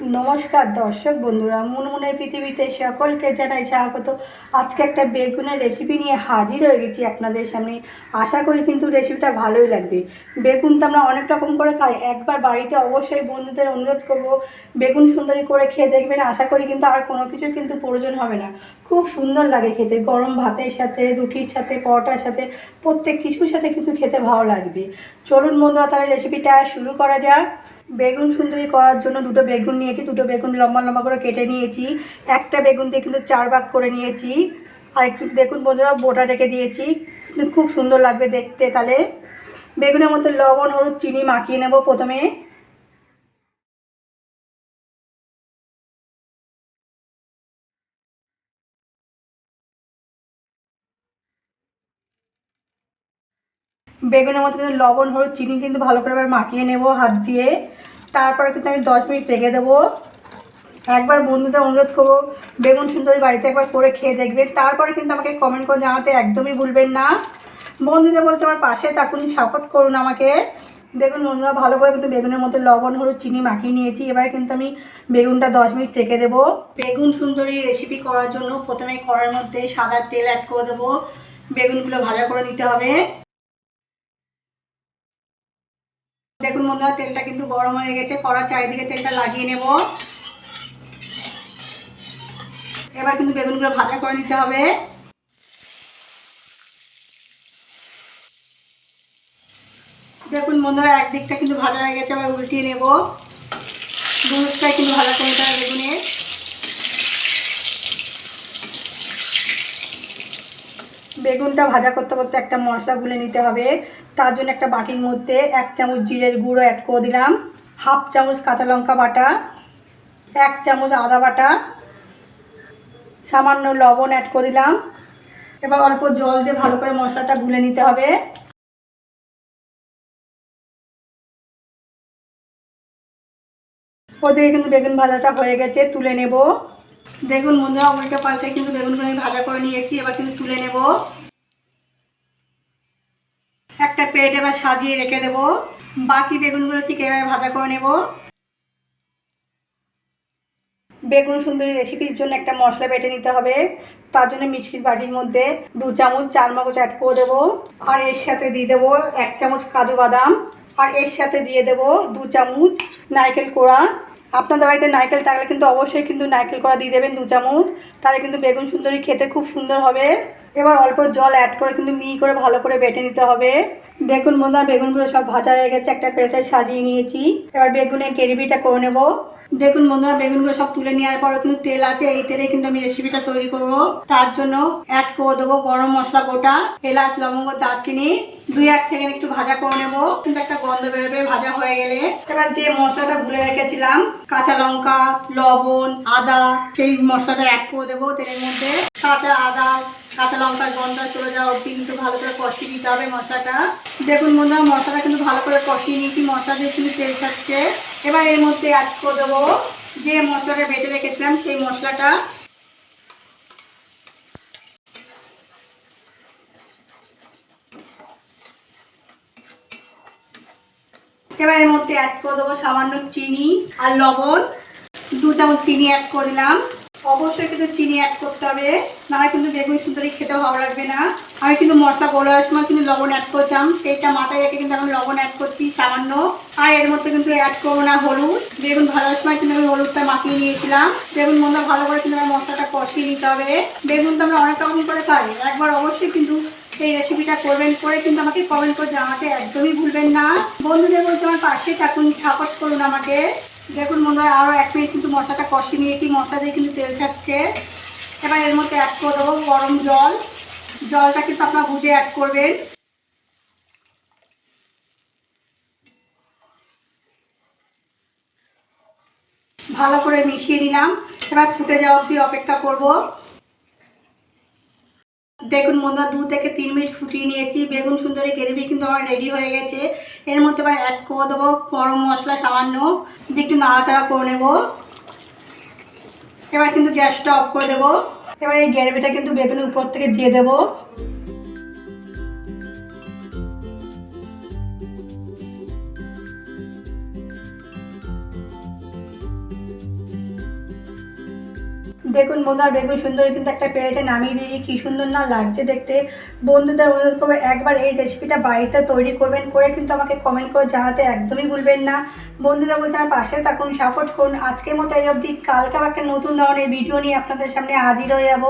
নমস্কার দর্শক বন্ধুরা, মুনমুনের পৃথিবীতে সকলকে জানাই স্বাগত। আজকে একটা বেগুনের রেসিপি নিয়ে হাজির হয়ে গেছি আপনাদের সামনে। আশা করি কিন্তু রেসিপিটা ভালোই লাগবে। বেগুন তো আমরা অনেক রকম করে খাই, একবার বাড়িতে অবশ্যই বন্ধুদের অনুরোধ করব, বেগুন সুন্দরী করে খেয়ে দেখবেন। আশা করি কিন্তু আর কোনো কিছুর কিন্তু প্রয়োজন হবে না। খুব সুন্দর লাগে খেতে, গরম ভাতের সাথে, রুটির সাথে, পরোটার সাথে, প্রত্যেক কিছুর সাথে কিন্তু খেতে ভালো লাগবে। চলুন বন্ধুরা, তাহলে রেসিপিটা শুরু করা যাক। বেগুন সুন্দরী করার জন্য দুটো বেগুন নিয়েছি, দুটো বেগুন লম্বা লম্বা করে কেটে নিয়েছি। একটা বেগুন দিয়ে কিন্তু চার ভাগ করে নিয়েছি। আর একটু দেখুন বন্ধুরা, বোটা রেখে দিয়েছি। খুব সুন্দর লাগবে দেখতে তাহলে। বেগুনের মধ্যে লবণ, হলুদ, চিনি মাখিয়ে নেব প্রথমে। বেগুনের মধ্যে কিন্তু লবণ, হলুদ, চিনি কিন্তু ভালো করে মাখিয়ে নেব হাত দিয়ে। তারপরে কিন্তু আমি দশ মিনিট রেখে দেবো। একবার বন্ধুদের অনুরোধ করব, বেগুন সুন্দরী বাড়িতে একবার করে খেয়ে দেখবেন। তারপরে কিন্তু আমাকে কমেন্ট করে জানাতে একদমই ভুলবেন না। বন্ধুদের বলছে আমার পাশে থাকুন সাপোর্ট করুন আমাকে। দেখুন বন্ধুরা, ভালো করে কিন্তু বেগুনের মধ্যে লবণ, হলুদ, চিনি মাখিয়ে নিয়েছি। এবার কিন্তু আমি বেগুনটা দশ মিনিট রেখে দেবো। বেগুন সুন্দরী রেসিপি করার জন্য প্রথমে কড়ার মধ্যে সাদা তেল অ্যাড করে দেবো। বেগুনগুলো ভাজা করে নিতে হবে। দেখুন বন্ধুরা, তেলটা কিন্তু গরম হয়ে গেছে। কড়া চারিদিকে তেলটা লাগিয়ে নেব। এবার কিন্তু বেগুনগুলো ভাজা করে নিতে হবে। দেখুন বন্ধুরা, একদিকটা কিন্তু ভাজা হয়ে গেছে আবার উল্টিয়ে নেব। দুধটাই কিন্তু ভাজা করে নিতে হবে বেগুনের বেগুনটা ভাজা করতে করতে একটা মশলা গুলে নিতে হবে। তার জন্য একটা বাটির মধ্যে এক চামচ জিরের গুঁড়ো অ্যাড করে দিলাম। হাফ চামচ কাঁচা লঙ্কা বাটা, এক চামচ আদা বাটা, সামান্য লবণ অ্যাড করে দিলাম। এবার অল্প জল দিয়ে ভালো করে মশলাটা গুলে নিতে হবে। ওদিকে কিন্তু বেগুন ভাজাটা হয়ে গেছে, তুলে নেব। দেখুন বন্ধুরা উল্টে পাল্টে কিন্তু বেগুনগুলো আমি ভাজা করে নিয়েছি, এবার কিন্তু তুলে নেব। একটা প্লেট এবার সাজিয়ে রেখে দেবো। বাকি বেগুনগুলো ঠিক এভাবে ভাজা করে নেব। বেগুন সুন্দরী রেসিপির জন্য একটা মশলা বেটে নিতে হবে। তার জন্য মিষ্টির বাটির মধ্যে দু চামচ চার মগজ অ্যাড করে দেবো। আর এর সাথে দিয়ে দেবো এক চামচ কাজু বাদাম। আর এর সাথে দিয়ে দেবো দু চামচ নারকেল কোড়া। আপনাদের বাড়িতে নারকেল থাকলে কিন্তু অবশ্যই কিন্তু নারকেল কোড়া দিয়ে দেবেন দু চামচ। তাহলে কিন্তু বেগুন সুন্দরী খেতে খুব সুন্দর হবে। এবার অল্প জল অ্যাড করে কিন্তু মি করে ভালো করে বেটে নিতে হবে। দেখুন বন্ধুরা, বেগুনগুলো সব ভাজা হয়ে গেছে, একটা প্লেটে সাজিয়ে নিয়েছি। এবার বেগুনের গ্রেভিটা করে নেব। দেখুন বন্ধুরা, বেগুনগুলো সব তুলে নেওয়ার পরে কিন্তু তেল আছে, এই তেলে কিন্তু আমি রেসিপিটা তৈরি করব। তার জন্য অ্যাড করে দেবো গরম মশলা গোটা, এলাচ, লবঙ্গ, দারচিনি। দুই এক সেকেন্ড একটু ভাজা করে নেব। কিন্তু একটা গন্ধ বেরোবে, ভাজা হয়ে গেলে। এবার যে মশলাটা গুলে রেখেছিলাম, কাঁচা লঙ্কা, লবণ, আদা, সেই মশলাটা অ্যাড করে দেবো তেলের মধ্যে। কাঁচা আদা, কাঁচা লঙ্কার গন্ধ চলে যাওয়া অবধি কিন্তু ভালো করে কষিয়ে নিতে হবে মশলাটা। দেখুন বন্ধুরা, মশলাটা কিন্তু ভালো করে কষিয়ে নিয়েছি, মশলা দিয়ে কিন্তু তেল ছাড়ছে। এবার এর মধ্যে অ্যাড করে দেবো যে মশলাটা বেটে রেখেছিলাম, সেই মশলাটা। এবার এর মধ্যে অ্যাড করে দেবো সামান্য চিনি আর লবণ। দু চামচ চিনি অ্যাড করে দিলাম। অবশ্যই কিন্তু চিনি অ্যাড করতে হবে, নাহলে কিন্তু বেগুন সুন্দরী খেতে ভালো লাগবে না। আমি কিন্তু মশলা গোলার সময় কিন্তু লবণ অ্যাড করছিলাম সেইটা মাথায় রেখে কিন্তু আমি লবণ অ্যাড করছি সামান্য। আর এর মধ্যে কিন্তু অ্যাড করব না হলুদ। বেগুন ভাজার সময় কিন্তু আমি হলুদটা মাখিয়ে নিয়েছিলাম। বেগুন মধ্যে ভালো করে কিন্তু আমার মশলাটা কষিয়ে নিতে হবে। বেগুন তো আমরা অনেক রকম করে খাই, একবার অবশ্যই কিন্তু এই রেসিপিটা করবেন করে কিন্তু আমাকে কমেন্ট করে জানাতে একদমই ভুলবেন না। বন্ধুদের বলতে আমার পাশে থাকুন সাপোর্ট করুন আমাকে। দেখুন বন্ধুরা আরও এক মিনিট কিন্তু মশলাটা কষিয়ে নিয়েছি, মশলা দিয়ে কিন্তু তেল ছাড়ছে। এবার এর মধ্যে অ্যাড করে দেবো গরম জল। জলটা কিন্তু আপনারা বুঝে অ্যাড করবেন। ভালো করে মিশিয়ে নিলাম। এবার ফুটে যাওয়া অবধি অপেক্ষা করব। দেখুন বন্ধুরা, দু থেকে তিন মিনিট ফুটিয়ে নিয়েছি। বেগুন সুন্দরী গ্রেভি কিন্তু আমার রেডি হয়ে গেছে। এর মধ্যে এবার অ্যাড করে দেবো গরম মশলা সামান্য। দিয়ে একটু নাড়াচাড়া করে নেব। এবার কিন্তু গ্যাসটা অফ করে দেবো। এবার এই গ্রেভিটা কিন্তু বেগুনের উপর থেকে দিয়ে দেবো। দেখুন বন্ধুরা বেগুন সুন্দর কিন্তু একটা প্লেটে নামিয়ে দিয়েছি। কী সুন্দর না লাগছে দেখতে। বন্ধুদের অনুরোধ করব, একবার এই রেসিপিটা বাড়িতে তৈরি করবেন করে কিন্তু আমাকে কমেন্ট করে জানাতে একদমই ভুলবেন না। বন্ধুদের বলছে, আমার পাশে থাকুন সাপোর্ট করুন। আজকের মতো এই অবধি। কালকে আমাকে নতুন ধরনের ভিডিও নিয়ে আপনাদের সামনে হাজির হয়ে যাব।